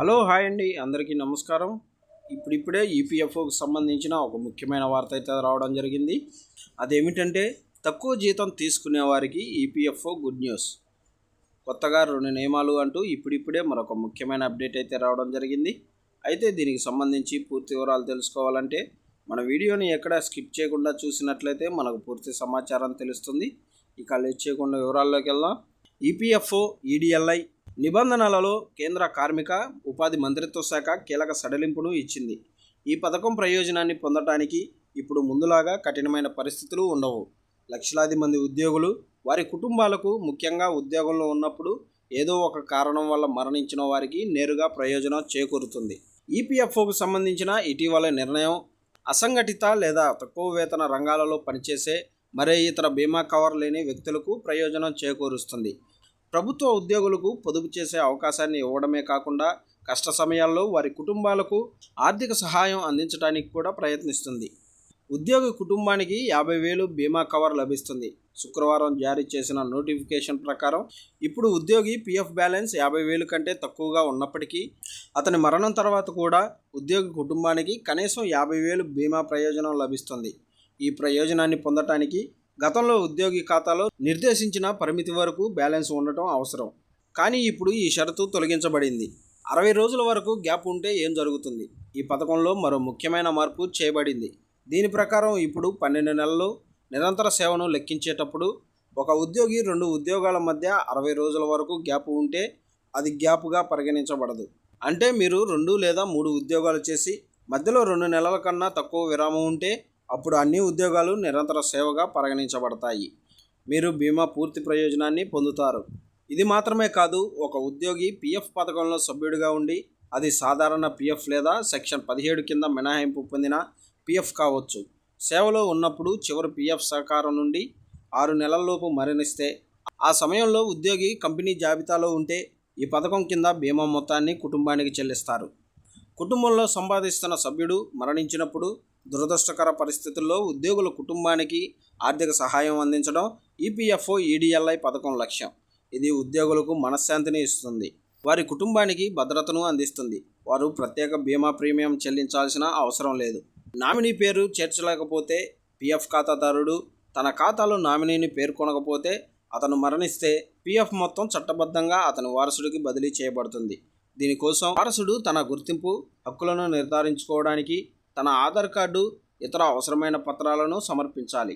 Hello hi అండి. అందరికీ నమస్కారం. ఇప్పుడిప్పుడే ఈపీఎఫ్ఓకి సంబంధించిన ఒక ముఖ్యమైన వార్త అయితే రావడం జరిగింది. అదేమిటంటే తక్కువ జీతం తీసుకునే వారికి ఈపీఎఫ్ఓ గుడ్ న్యూస్ కొత్తగా రెండు నియమాలు అంటూ ఇప్పుడిప్పుడే మరొక ముఖ్యమైన అప్డేట్ అయితే రావడం జరిగింది. అయితే దీనికి సంబంధించి పూర్తి వివరాలు తెలుసుకోవాలంటే మన వీడియోని ఎక్కడ స్కిప్ చేయకుండా చూసినట్లయితే మనకు పూర్తి సమాచారం తెలుస్తుంది. ఇక లేట్ చేయకుండా వివరాల్లోకి వెళ్దాం. ఈపీఎఫ్ఓ ఈడిఎల్ఐ నిబంధనలలో కేంద్ర కార్మిక ఉపాధి మంత్రిత్వ శాఖ కీలక సడలింపును ఇచ్చింది. ఈ పథకం ప్రయోజనాన్ని పొందటానికి ఇప్పుడు ముందులాగా కఠినమైన పరిస్థితులు ఉండవు. లక్షలాది మంది ఉద్యోగులు వారి కుటుంబాలకు ముఖ్యంగా ఉద్యోగంలో ఉన్నప్పుడు ఏదో ఒక కారణం వల్ల మరణించిన వారికి నేరుగా ప్రయోజనం చేకూరుతుంది. ఈపీఎఫ్ఓకు సంబంధించిన ఇటీవల నిర్ణయం అసంఘటిత లేదా తక్కువ వేతన రంగాలలో పనిచేసే మరే ఇతర బీమా కవర్ లేని వ్యక్తులకు ప్రయోజనం చేకూరుస్తుంది. ప్రభుత్వ ఉద్యోగులకు పొదుపు చేసే అవకాశాన్ని ఇవ్వడమే కాకుండా కష్ట సమయాల్లో వారి కుటుంబాలకు ఆర్థిక సహాయం అందించడానికి కూడా ప్రయత్నిస్తుంది. ఉద్యోగి కుటుంబానికి యాభై వేలు బీమా కవర్ లభిస్తుంది. శుక్రవారం జారీ చేసిన నోటిఫికేషన్ ప్రకారం ఇప్పుడు ఉద్యోగి పీఎఫ్ బ్యాలెన్స్ యాభై వేలు కంటే తక్కువగా ఉన్నప్పటికీ అతని మరణం తర్వాత కూడా ఉద్యోగి కుటుంబానికి కనీసం యాభై వేలు బీమా ప్రయోజనం లభిస్తుంది. ఈ ప్రయోజనాన్ని పొందటానికి గతంలో ఉద్యోగి ఖాతాలో నిర్దేశించిన పరిమితి వరకు బ్యాలెన్స్ ఉండటం అవసరం. కానీ ఇప్పుడు ఈ షరతు తొలగించబడింది. అరవై రోజుల వరకు గ్యాప్ ఉంటే ఏం జరుగుతుంది? ఈ పథకంలో మరో ముఖ్యమైన మార్పు చేయబడింది. దీని ప్రకారం ఇప్పుడు పన్నెండు నెలలు నిరంతర సేవను లెక్కించేటప్పుడు ఒక ఉద్యోగి రెండు ఉద్యోగాల మధ్య అరవై రోజుల వరకు గ్యాప్ ఉంటే అది గ్యాప్గా పరిగణించబడదు. అంటే మీరు రెండు లేదా మూడు ఉద్యోగాలు చేసి మధ్యలో రెండు నెలల కన్నా తక్కువ విరామం ఉంటే అప్పుడు అన్ని ఉద్యోగాలు నిరంతర సేవగా పరిగణించబడతాయి. మీరు బీమా పూర్తి ప్రయోజనాన్ని పొందుతారు. ఇది మాత్రమే కాదు ఒక ఉద్యోగి పిఎఫ్ పథకంలో సభ్యుడిగా ఉండి అది సాధారణ పిఎఫ్ లేదా సెక్షన్ పదిహేడు కింద మినహాయింపు పొందిన పిఎఫ్ కావచ్చు. సేవలో ఉన్నప్పుడు చివరి పిఎఫ్ సహకారం నుండి ఆరు నెలల్లోపు మరణిస్తే ఆ సమయంలో ఉద్యోగి కంపెనీ జాబితాలో ఉంటే ఈ పథకం కింద బీమా మొత్తాన్ని కుటుంబానికి చెల్లిస్తారు. కుటుంబంలో సంపాదిస్తున్న సభ్యుడు మరణించినప్పుడు దురదృష్టకర పరిస్థితుల్లో ఉద్యోగుల కుటుంబానికి ఆర్థిక సహాయం అందించడం ఈపీఎఫ్ఓ ఈడిఎల్ఐ పథకం లక్ష్యం. ఇది ఉద్యోగులకు మనశ్శాంతిని ఇస్తుంది. వారి కుటుంబానికి భద్రతను అందిస్తుంది. వారు ప్రత్యేక బీమా ప్రీమియం చెల్లించాల్సిన అవసరం లేదు. నామినీ పేరు చేర్చలేకపోతే పిఎఫ్ ఖాతాదారుడు తన ఖాతాలో నామినీని పేర్కొనకపోతే అతను మరణిస్తే పిఎఫ్ మొత్తం చట్టబద్ధంగా అతని వారసుడికి బదిలీ చేయబడుతుంది. దీనికోసం వారసుడు తన గుర్తింపు హక్కులను నిర్ధారించుకోవడానికి తన ఆధార్ కార్డు ఇతర అవసరమైన పత్రాలను సమర్పించాలి.